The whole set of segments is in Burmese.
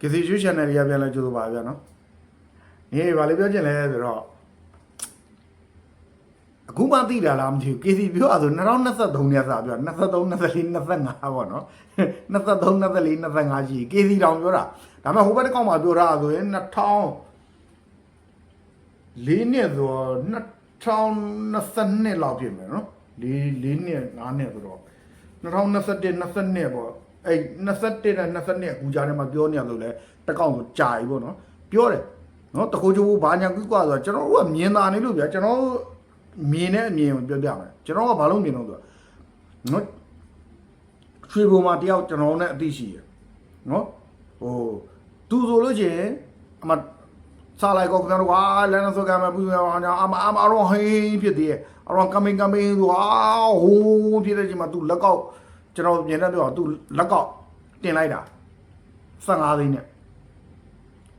ကစီရှူ channel ကြီးကပြန်လဲကြိုးစားပါဗျာနော်နေပါလေပြောချင်လဲဆိုတော့အခုမှသိတာလားမသိဘူး KC ပြောအောင်ဆို2023နဲ့စပြော23 24 25ပေါ့နော်23 24 25ရှိ KC တောင်ပြောတာဒါမှဟိုဘက်တစ်ကောက်မှာပြောတာဆိုရင်2000လေးနှစ်ဆို2022လောက်ဖြစ်မယ်နော်လေးလေးနှစ်9နှစ်ဆိုတော့2021 22ပေါ့ အဲ့21နဲ့22အခုကြားထဲမှာပြောနေရလို့လဲတစ်ကောင်ဆိုကြာပြီပေါ့နော်ပြောတယ်နော်တခိုးချိုးဘာညာကွကွဆိုတော့ကျွန်တော်တို့ကမြင်တာနေလို့ဗျာကျွန်တော်တို့မြင်တဲ့အမြင်ကိုပြောပြမယ်ကျွန်တော်ကဘာလို့မြင်တော့ဆိုတော့နော်ရွှေဘုံမှာတယောက်ကျွန်တော်နဲ့အသိရှိရနော်ဟိုသူဆိုလို့ချင်းအမစားလိုက်ကောခင်ဗျားတို့ဟာလမ်းဆိုကမ်းမပူရအောင်အမအမအရောဟင်းဖြစ်သေးတယ်အရောကမင်းကမင်းသူဟာဟိုးဖြစ်တဲ့ချိန်မှာ तू လက်ကောက် ကျွန်တော်မြင်တဲ့ပြော तू လက်ကောက်တင်လိုက်တာ15သိန်းနဲ့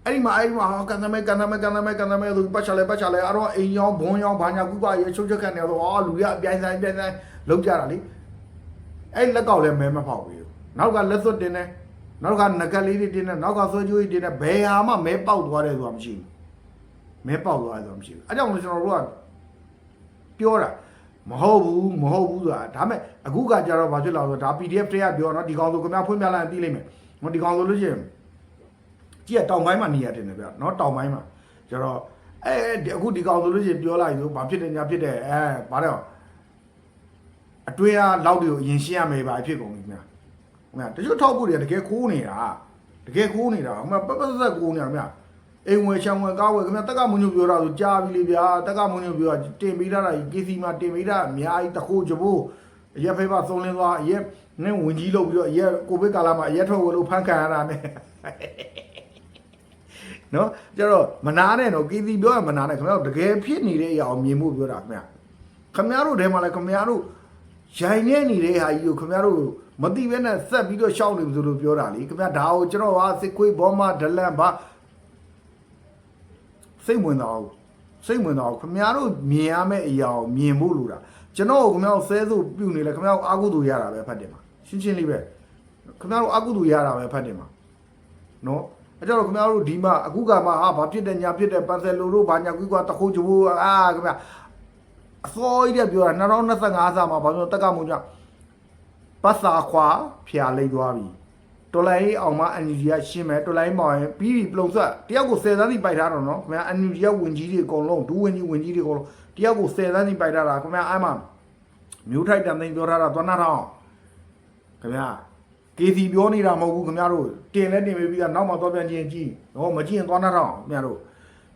အဲ့ဒီမှာအဲ့ဒီမှာကန်သမဲကန်သမဲကန်သမဲကန်သမဲသူပတ်ချလဲပတ်ချလဲအရောအိမ်ရောဘွန်းရောဘာညာကုကရေချုပ်ချက်ခတ်နေတော့ဟာလူရအပြိုင်ဆိုင်ပြိုင်ဆိုင်လုံးကြတာလေအဲ့လက်ကောက်လည်းမဲမဖောက်ဘူးနောက်ကလက်စွပ်တင်တယ်နောက်ကငကက်လေးတွေတင်တယ်နောက်ကဆွဲကြိုးကြီးတင်တယ်ဘယ်ဟာမှမဲပေါက်သွားတယ်ဆိုတာမရှိဘူးမဲပေါက်သွားတယ်ဆိုတာမရှိဘူးအဲကြောင့်လို့ကျွန်တော်တို့ကပြောတာ မဟုတ်ဘူးမဟုတ်ဘူးဆိုတာဒါမဲ့အခုကကြတော့ဘာဖြစ်လာလဲဒါ PDF တရပြောနော်ဒီကောင်ဆိုခင်ဗျာဖွင့်ပြလိုက်ရင်သိလိမ့်မယ်နော်ဒီကောင်ဆိုလို့ရှိရင်ကြည့်ရတောင်ပိုင်းမှာနေရတယ်နေဗျာနော်တောင်ပိုင်းမှာကျတော့အဲအခုဒီကောင်ဆိုလို့ရှိရင်ပြောလိုက်ဆိုဘာဖြစ်တယ်ညာဖြစ်တယ်အဲဘာတော့အတွင်းအားလောက်တွေကိုအရင်ရှင်းရမယ်ပါဖြစ်ကုန်ပြီခင်ဗျာခင်ဗျာတချို့ထောက်ဖို့တွေကတကယ်ခိုးနေတာတကယ်ခိုးနေတာဟိုမှာပတ်ပတ်ဆက်ဆက်ခိုးနေတာခင်ဗျာ အိမ်ဝယ်ချံဝယ်ကားဝယ်ခင်ဗျတက်ကမွန်ညိုပြောတာဆိုကြားပြီလေဗျာတက်ကမွန်ညိုပြောတာတင်ပေးတာကြီး KC မှာတင်ပေးတာအများကြီးတခိုးကြဖို့အရက်ဖေးပါသုံးလင်းသွားအရက်နဲ့ဝင်ကြီးလုပ်ပြီးတော့အရက်ကိုဗစ်ကာလမှာအရက်ထွက်ဝယ်လို့ဖန်ခံရတာ ਨੇ နော်ကျတော့မနာနဲ့တော့ KC ပြောရမနာနဲ့ခင်ဗျားတို့တကယ်ဖြစ်နေတဲ့အရာကိုမြင်ဖို့ပြောတာခင်ဗျာခင်ဗျားတို့ထဲမှာလည်းခင်ဗျားတို့ရိုင်နေနေတဲ့ဟာကြီးကိုခင်ဗျားတို့မတိဘဲနဲ့ဆက်ပြီးတော့ရှောက်နေပြီဆိုလို့ပြောတာလေခင်ဗျားဒါကိုကျွန်တော်ကစစ်ခွေးဘောမဒလန်ဘာ စိတ်ဝင်တော့စိတ်ဝင်တော့ခမရတို့မြင်ရမယ့်အရာကိုမြင်ဖို့လိုတာကျွန်တော်ကခမရတို့ဆဲဆိုပြုတ်နေလဲခမရတို့အာကုသူရတာပဲဖတ်တယ်မှာရှင်းရှင်းလေးပဲခမရတို့အာကုသူရတာပဲဖတ်တယ်မှာနော်အဲကြောင့်ခမရတို့ဒီမှာအခုကမှဟာဘာဖြစ်တယ်ညာဖြစ်တယ်ပန်ဆယ်လိုတို့ဘာညာကွီကွာတခိုးချိုးအာခမရအစောကြီးတဲ့ပြောတာ2025စာမှာဘာလို့တက်ကမုံညပတ်စာခွာဖျာလိမ့်သွားပြီ တော်လိုင်းအောင်မအန်ယူဂျီကရှင်းမယ်တော်လိုင်းမောင်ရင်ပြီးပြီပလုံဆက်တယောက်ကို10သန်းစီပိုက်ထားတော့နော်ခင်ဗျာအန်ယူဂျီကဝင်ကြီးတွေအကုန်လုံးဒူးဝင်ကြီးဝင်ကြီးတွေအကုန်လုံးတယောက်ကို10သန်းစီပိုက်ထားတာခင်ဗျာအဲ့မှာမျိုးထိုက်တန်သိန်းပြောထားတာသွားနာတော့ခင်ဗျာ KC ပြောနေတာမဟုတ်ဘူးခင်ဗျားတို့တင်လဲတင်ပြီးတော့နောက်မှသွားပြန်ချင်းကြည့်ဟောမကြည့်ရင်သွားနာတော့ခင်ဗျားတို့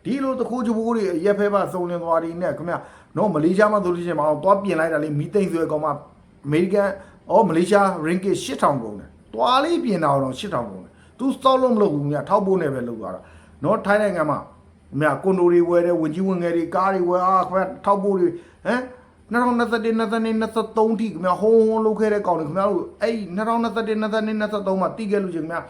ဒီလိုတခိုးချဘိုးတွေရက်ဖဲပါစုံလင်သွားဒီနဲ့ခင်ဗျာနော်မလေးရှားမှာဆိုလို့ရှိရင်မအောင်သွားပြင်လိုက်တာလေမီသိမ့်ဆိုရကောင်မအမေရိကန်ဩမလေးရှား ringgit 8000ကုန်တယ် တွားလေးပြင်တာတော့8000ကုန်တယ်သူစောက်လို့မလုပ်ဘူးမြတ်ထောက်ဖို့နဲ့ပဲလုပ်သွားတာနော်ထိုင်းနိုင်ငံမှာမြတ်ကွန်ဒိုတွေဝယ်တယ်ဝင်ကြီးဝင်ငယ်တွေကားတွေဝယ်အာခင်ဗျာထောက်ဖို့တွေဟမ်2021 22 23ထိခင်ဗျာဟိုးဟိုးလုပ်ခဲ့တဲ့ကောင်တွေခင်ဗျာတို့အဲ့2021 22 23မှာတီးခဲ့လို့ချင်းခင်ဗျာ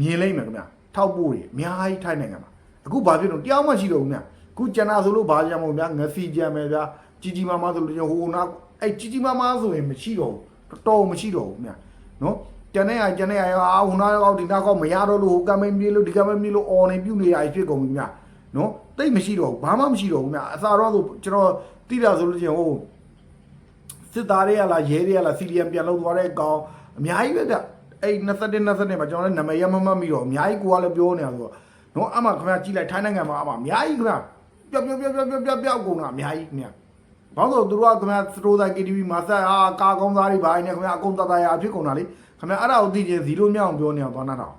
မြင်လိမ့်မယ်ခင်ဗျာထောက်ဖို့တွေအများကြီးထိုင်းနိုင်ငံမှာအခုဘာဖြစ်လို့တရားမှရှိတော့ဘူးမြတ်အခုကျန်တာဆိုလို့ဘာကြမ်းမလို့မြတ်ငစီကြမ်းမယ်ဗျာကြီးကြီးမားမားဆိုလို့ချင်းဟိုနာအဲ့ကြီးကြီးမားမားဆိုရင်မရှိတော့ဘူးတော်တော်မရှိတော့ဘူးမြတ်နော် ကျန်တဲ့ဟာကျန်တဲ့ဟာအာဟိုနာကောက်ဒီနာကောက်မရတော့လို့ဟိုကမင်းပြေးလို့ဒီကမင်းပြေးလို့အော်နေပြုတ်နေရဖြစ်ကုန်ပြီမြတ်နော်တိတ်မရှိတော့ဘူးဘာမှမရှိတော့ဘူးမြတ်အသာတော့ဆိုကျွန်တော်တိတာဆိုလို့ချင်းဟိုစစ်သားတွေကလားရဲတွေကလားစီရီယံပြန်လောက်သွားတဲ့ကောင်အများကြီးပဲဗျအဲ့21 22မှာကျွန်တော်လည်းနာမည်ရမမှတ်မိတော့အများကြီးကိုကလည်းပြောနေတာဆိုတော့နော်အမှခင်ဗျာကြည့်လိုက်ထိုင်းနိုင်ငံမှာအမှအများကြီးခင်ဗျာပျောက်ပျောက်ပျောက်ပျောက်ပျောက်ပျောက်ပျောက်ကုန်တာအများကြီးခင်ဗျာဘာလို့လဲဆိုတော့သူတို့ကခင်ဗျာစတိုးသား KTV မှာဆက်ဟာကာကောင်းသားတွေဘာနေခင်ဗျာအကုန်တတရာဖြစ်ကုန်တာလေ ခင်ဗျာအဲ့ဒါကိုသိချင်းဇီလိုမြောက်ပြောနေအောင်သွားနာတော့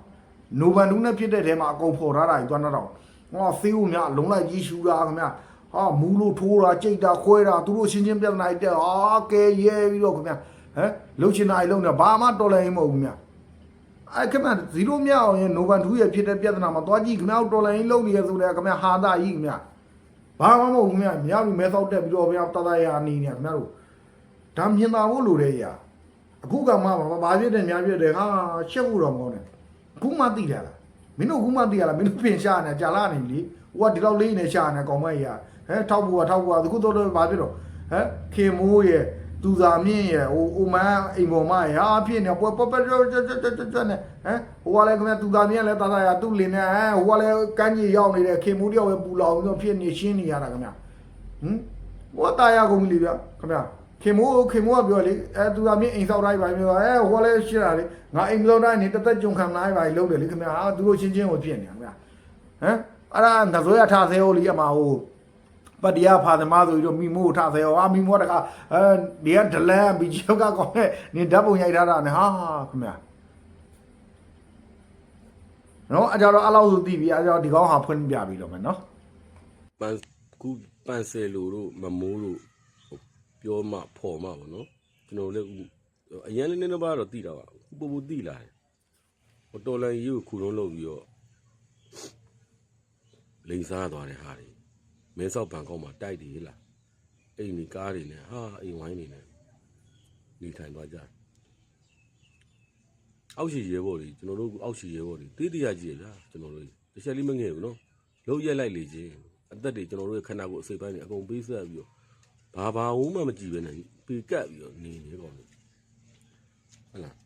နိုဘန်ဒူးနဲ့ဖြစ်တဲ့ထဲမှာအကုန်ဖော်ထားတာကြီးသွားနာတော့ဟောဖေးဦးများလုံးလိုက်ကြီးရှူတာခင်ဗျာဟာမူးလို့ထိုးတာကြိတ်တာခွဲတာသူတို့ရှင်းချင်းပြဿနာတွေတက်ဟာကဲရဲပြီးတော့ခင်ဗျဟမ်လှုပ်ချင်တာတွေလုံးနေဘာမှတော်လည်းမဟုတ်ဘူးမြအဲ့ခင်ဗျဇီရိုမြောက်ရင်နိုဘန်2ရဲ့ဖြစ်တဲ့ပြဿနာမှာသွားကြည့်ခင်ဗျတော်လည်းလုံးနေရဆိုလည်းခင်ဗျဟာတာကြီးခင်ဗျဘာမှမဟုတ်ဘူးခင်ဗျမြောက်ပြီးမဲဆောက်တက်ပြီးတော့ခင်ဗျတတရာနေနေခင်ဗျတို့ဒါမြင်သာဖို့လိုတဲ့ຢာ အခုကမှဘာဖြစ်တယ်များဖြစ်တယ်ဟာရှက်ဖို့တော့မကောင်းနဲ့ခုမှသိတယ်လားမင်းတို့ခုမှသိရလားမင်းတို့ပြင်ရှာနေကြာလာနေပြီလေဟိုကဒီလောက်လေးနေရှာနေကောင်မကြီးဟဲထောက်ဖို့ကထောက်ဖို့ကအခုတော့ဘာဖြစ်တော့ဟဲခေမိုးရဲ့သူသာမြင့်ရဲ့ဟိုအိုမန်အိမ်ပေါ်မှာရာဖြစ်နေပွဲပွဲပွဲကြွကြွကြွကြွကြွနဲ့ဟမ်ဟိုကလည်းခင်ဗျာသူသာမြင့်လည်းတာတာရသူ့လင်းနဲ့ဟမ်ဟိုကလည်းကန်းကြီးရောက်နေတဲ့ခင်မိုးတယောက်ပဲပူလောင်ပြီးဖြစ်နေရှင်းနေရတာခင်ဗျာဟမ်ဘောတာရကုန်ပြီလေဗျခင်ဗျာ ခင်မိုးခင်မိုးကပြောလေအဲသူသာမြင့်အိမ်ဆောက်တိုင်းပါပြောအဲဟိုကလည်းရှင်းတာလေငါအိမ်မလုံးတိုင်းနေတသက်ကြုံခံနိုင်ပါလို့တယ်လေခင်ဗျာဟာသူတို့ချင်းချင်းကိုဖြစ်နေခင်ဗျာဟမ်အဲ့ဒါငါဇွဲရထားသေးဟိုလီအမဟိုပတ်တရားဖာသမားဆိုပြီးတော့မိမိုးထားသေးရောအာမိမိုးတကအဲဒီကဒလန်ဘီချောကကောင်းနဲ့နေဓာတ်ပုံရိုက်ထားတာနဲ့ဟာခင်ဗျာနော်အကြတော့အလောက်ဆိုသိပြီအကြတော့ဒီကောင်းဟာဖွင့်ပြပြီလို့မယ်နော်ပန်ကူပန်ဆယ်လိုတို့မမိုးတို့ ပြောမှဖော်မှပေါ့နော်ကျွန်တော်လည်းအရင်လေးနည်းနည်းပါတော့တိတာပါပူပူတိလာတယ်ဟိုတော်လန်ကြီးကိုခုလုံးလုပ်ပြီးတော့လိန်စားသွားတဲ့ဟာတွေမဲဆောက်ဘန်ကောက်မှာတိုက်တယ်လားအိမ်ဒီကားတွေနဲ့ဟာအိမ်ဝိုင်းတွေနဲ့နေထိုင်သွားကြတယ်အောက်ရှိရဲဘော်တွေကျွန်တော်တို့အောက်ရှိရဲဘော်တွေတေးတရားကြီးရဗျာကျွန်တော်တို့တစ်ချက်လေးမငယ်ဘူးနော်လုံးရက်လိုက်လေချင်းအသက်တွေကျွန်တော်တို့ရဲ့ခန္ဓာကိုယ်အစိပ်ပိုင်းတွေအကုန်ပေးဆက်ပြီးတော့ ဘာဘာဝမှမကြည့်ပဲနဲ့ပေကပ်ပြီးတော့နေနေကောင်းတယ်ဟုတ်လား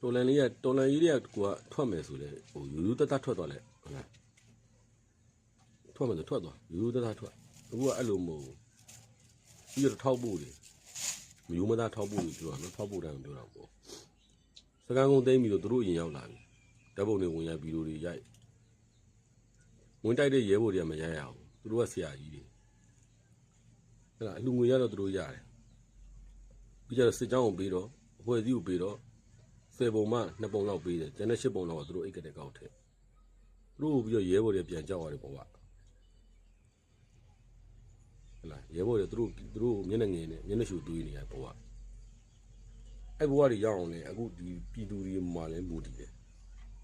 တော်လန်လေးကတော်လန်ကြီးတွေကကိုကထွက်မယ်ဆိုလဲဟိုယူယူတတ်တတ်ထွက်သွားလဲဟုတ်လားထွက်မယ်ဆိုထွက်သွားယူယူတတ်တတ်ထွက်အခုကအဲ့လိုမဟုတ်ဘူးပြီးတော့ထောက်ဖို့တွေမယူမသားထောက်ဖို့တွေပြောတာနော်ထောက်ဖို့တိုင်းပြောတာပေါ့စကန်ကုန်သိမ်းပြီးတော့သူတို့အရင်ရောက်လာပြီဓာတ်ပုံတွေဝင်ရဗီဒီယိုတွေရိုက်ဝင်တိုက်တဲ့ရဲဘော်တွေကမရိုက်ရအောင်သူတို့ကဆရာကြီးတွေ အဲ့ဒါအလူငွေရတော့သူတို့ရတယ်ပြီးကြတော့စစ်ကြောင်းကိုပေးတော့အဖွဲ့အစည်းကိုပေးတော့ဆယ်ပုံမှနှစ်ပုံလောက်ပေးတယ်ကျန်တဲ့ရှစ်ပုံလောက်ကသူတို့အိတ်ကတဲ့ကောက်ထည့်သူတို့ပြီးတော့ရဲဘော်တွေပြန်ကြောက်ရတယ်ပေါ့ကဟဲ့လားရဲဘော်တွေသူတို့သူတို့မျက်နှာငယ်နဲ့မျက်နှာရှူသွေးနေရပေါ့ကအဲ့ဘဝတွေရောက်အောင်လေအခုဒီပြည်သူတွေမှာလည်းမူတည်တယ်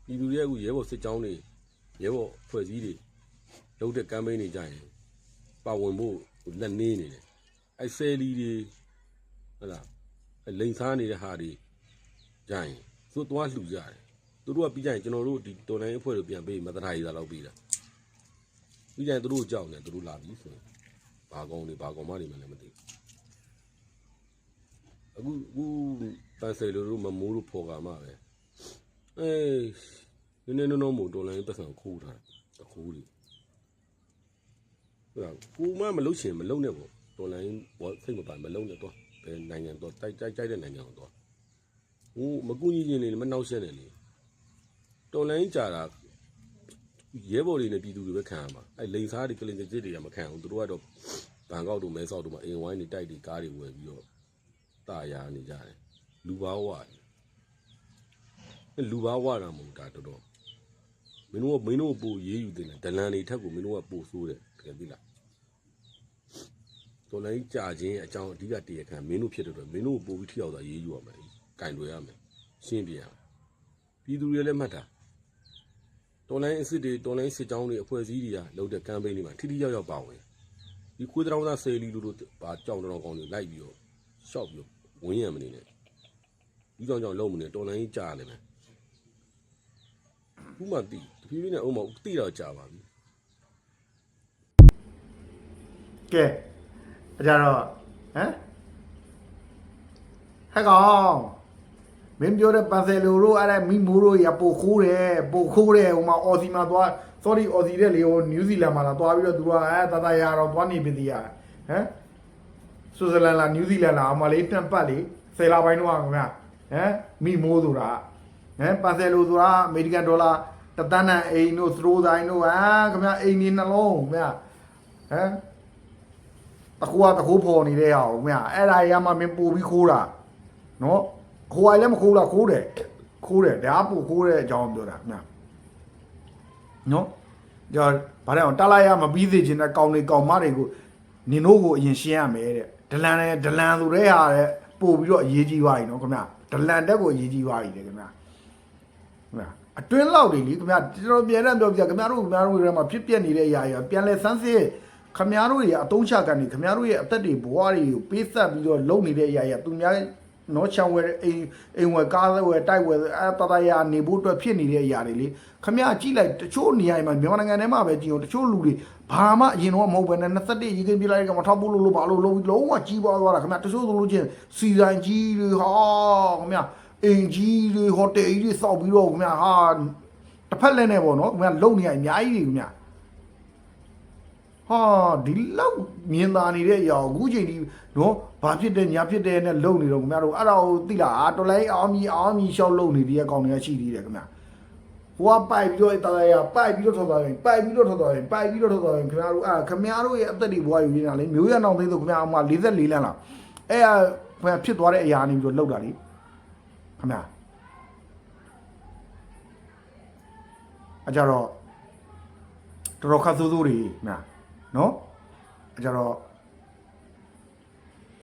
ပြည်သူတွေကအခုရဲဘော်စစ်ကြောင်းတွေရဲဘော်ဖွဲ့စည်းတွေလုပ်တဲ့ကမ်ပိန်းတွေကြရင် ပါဝင်ဖို့လက်နေနေတယ်အဲ့ဆယ်လီတွေဟုတ်လားအဲ့လိန်စားနေတဲ့ဟာတွေကြရင်သူတို့သွားလှူကြတယ်သူတို့ကပြီးကြရင်ကျွန်တော်တို့ဒီတော်လိုင်းအဖွဲ့တွေပြန်ပေးမသနာရီသာလောက်ပေးတာပြီးကြရင်သူတို့ကြောက်နေသူတို့လာပြီဆိုရင်ဘာကောင်းတွေဘာကောင်းမတွေမှလည်းမသိဘူးအခုအခုပန်ဆယ်လိုတို့မမိုးတို့ဖော်ကာမှပဲအေးနည်းနည်းနော်နော်မို့တော်လိုင်းပတ်စံခိုးထားတာခိုးတွေ ဟုတ်လားကိုမမလုတ်ချင်မလုတ်နဲ့ပေါ့တော်လိုင်းဘောစိတ်မပိုင်မလုတ်နဲ့တော့ဘယ်နိုင်ငံတော့တိုက်တိုက်တိုက်တဲ့နိုင်ငံကိုတော့ဟိုမကူညီခြင်းနေမနှောက်ရှက်နေလေတော်လိုင်းကြာတာရဲဘော်တွေနဲ့ပြည်သူတွေပဲခံရမှာအဲလိန်စားတွေကလင်ကကြစ်တွေကမခံဘူးသူတို့ကတော့ဘန်ကောက်တို့မဲဆောက်တို့မှာအိမ်ဝိုင်းတွေတိုက်တွေကားတွေဝယ်ပြီးတော့တာယာနေကြတယ်လူဘာဝလူဘာဝတာမဟုတ်တာတော်တော်မင်းတို့ကမင်းတို့ပို့ရေးယူတင်တယ်ဒလန်တွေထက်ကိုမင်းတို့ကပို့ဆိုးတယ်တကယ်သိလား တော်လိုင်းကြာခြင်းအကြောင်းအဓိကတရခံမင်းတို့ဖြစ်တဲ့အတွက်မင်းတို့ကိုပို့ပြီးထိရောက်တာရေးယူရမယ်။ကင်တွေရမယ်။ရှင်းပြရမယ်။ပြည်သူတွေလည်းမှတ်တာ။တော်လိုင်းအစ်စ်တွေတော်လိုင်းစစ်ကြောင်းတွေအဖွဲ့အစည်းတွေကလုပ်တဲ့ကမ်ပိန်းတွေမှာထိထိရောက်ရောက်ပါဝင်။ဒီခွေးတောင်သားဆယ်လီလူတို့ဘာကြောင်တောင်ကောင်းတွေလိုက်ပြီးတော့ရှောက်ပြီးတော့ဝင်းရံမနေနဲ့။ဒီကြောင်ကြောင်လုံးမနေတော်လိုင်းကြာနေမယ်။ခုမှတိတဖြည်းဖြည်းနဲ့အုံးမတိတော့ကြာပါပြီကဲ အကြတော့ဟမ်ဟဲ့ကောင်မင်းပြောတဲ့ပန်ဆယ်လိုတို့အဲ့ဒါမိမိုးတို့ရပိုခိုးတယ်ပိုခိုးတယ်ဟိုမှာအော်စီမှာသွား sorry အော်စီတဲ့လေဟိုနယူးဇီလန်မှာလာသွားပြီးတော့သူကအဲတတရတော့သွားနေပြီတည်းရဟမ်ဆွစ်ဇာလန်လားနယူးဇီလန်လားအမလေးတန်ပတ်လေဆယ်လပိုင်းတော့ခင်ဗျဟမ်မိမိုးဆိုတာဟမ်ပန်ဆယ်လိုဆိုတာအမေရိကန်ဒေါ်လာတသန်းနဲ့အိမ်တို့သရိုးတိုင်းတို့ဟာခင်ဗျအိမ်ကြီးနှလုံးခင်ဗျဟမ် တကူကတကူပေါ်နေတဲ့ဟာကိုမြအဲ့ဒါရမှမင်းပို့ပြီးခိုးတာနော်ခိုးရလည်းမခိုးလားခိုးတယ်ခိုးတယ်ဒါပို့ခိုးတဲ့အကြောင်းပြောတာမြနော်ကြောဘာလဲအောင်တလိုက်ရမပြီးသေးခြင်းနဲ့ကောင်းနေကောင်းမတွေကိုနင်တို့ကိုအရင်ရှင်းရမယ်တဲ့ဒလန်နဲ့ဒလန်ဆိုတဲ့ဟာတဲ့ပို့ပြီးတော့အရေးကြီးသွားပြီနော်ခင်ဗျဒလန်တက်ကိုအရေးကြီးသွားပြီတဲ့ခင်ဗျခင်ဗျအတွင်းလောက်တွေလीခင်ဗျကျွန်တော်ပြန်တဲ့ပြောပြခင်ဗျတို့ခင်ဗျတို့တွေမှာဖြစ်ပျက်နေတဲ့အရာတွေပြန်လဲစမ်းစစ် ခင်ဗျတို့ရဲ့အတုံးချကနေခင်ဗျတို့ရဲ့အသက်တွေဘဝတွေကိုပေးဆက်ပြီးတော့လုံနေတဲ့အရာတွေသူများနော်ချံဝဲအိမ်အိမ်ဝဲကားဝဲတိုက်ဝဲအဲတတရာနေဖို့အတွက်ဖြစ်နေတဲ့အရာတွေလေခမရကြည့်လိုက်တချို့နေရာတွေမှာမြန်မာနိုင်ငံထဲမှာပဲကြည့်အောင်တချို့လူတွေဘာမှအရင်တော့မဟုတ်ဘဲနဲ့21ရေကင်းပြလိုက်ကမထောက်ဖို့လို့လို့ဘာလို့လုံးပြီးလုံးဝကြီးပွားသွားတာခမရတချို့ဆိုလို့ချင်းစီဆိုင်ကြီးတွေဟာခမရအိမ်ကြီးတွေဟိုတယ်ကြီးတွေစောက်ပြီးတော့ခမရဟာတစ်ဖက်လည်းနဲ့ပေါ့နော်ခမရလုံနေရအများကြီးတွေခမရ ဟာဒီလောက်မြင်သာနေတဲ့အရာကိုအခုချိန်ဒီနော်ဘာဖြစ်တယ်ညာဖြစ်တယ်နဲ့လုံနေတော့ခင်ဗျားတို့အဲ့ဒါကိုသိလားအာတော်လိုက်အောင်မီအောင်မီရှောက်လုံနေတဲ့အကောင်တွေကရှိသေးတယ်ခင်ဗျာဟိုကပိုက်ပြီးတော့တာရပိုက်ပြီးတော့ထောက်သွားရင်ပိုက်ပြီးတော့ထောက်သွားရင်ပိုက်ပြီးတော့ထောက်သွားရင်ခင်ဗျားတို့အာခင်ဗျားတို့ရဲ့အသက်တွေဘွားယူနေတာလေမျိုးရအောင်သိဆိုခင်ဗျားအောင်မ44လမ်းလားအဲ့ဟာဖြစ်သွားတဲ့အရာနေပြီးတော့လှုပ်တာလေခင်ဗျာအကြတော့တော်တော်ခတ်ဆိုးဆိုးတွေနာ နော်အကြတော့